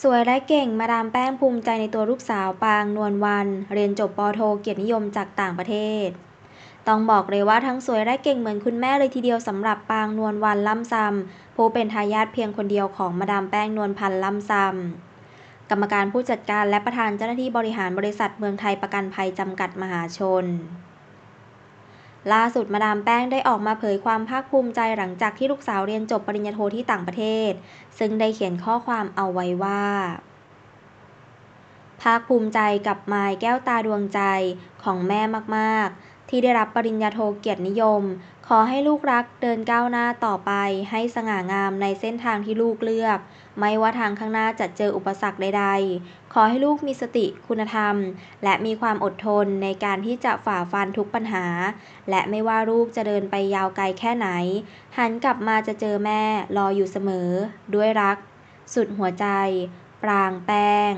สวยและเก่ง มาดามแป้งภูมิใจในตัวลูกสาวปางนวลวรรณเรียนจบปโท เกียรตินิยมจากต่างประเทศ ต้องบอกเลยว่าทั้งสวยและเก่งเหมือนคุณแม่เลยทีเดียวสำหรับปางนวลวรรณล่ำซำผู้เป็นทายาทเพียงคนเดียวของมาดามแป้งนวลพันธ์ล่ำซำกรรมการผู้จัดการและประธานเจ้าหน้าที่บริหารบริษัทเมืองไทยประกันภัยจำกัดมหาชน ล่าสุดมาดามแป้งได้ออกมาเผยความภาคภูมิใจหลังจากที่ลูกสาวเรียนจบปริญญาโทที่ต่างประเทศ ซึ่งได้เขียนข้อความเอาไว้ว่า ภาคภูมิใจกับมายแก้วตาดวงใจของแม่มากๆ ที่ได้รับปริญญาโทเกียรตินิยม ขอให้ลูกรักเดินก้าวหน้าต่อไปให้สง่างามในเส้นทางที่ลูกเลือก ไม่ว่าทางข้างหน้าจะเจออุปสรรคใดๆ ขอให้ลูกมีสติคุณธรรม และมีความอดทนในการที่จะฝ่าฟันทุกปัญหา และไม่ว่าลูกจะเดินไปยาวไกลแค่ไหน หันกลับมาจะเจอแม่รออยู่เสมอ ด้วยรัก สุดหัวใจ ปรางแป้ง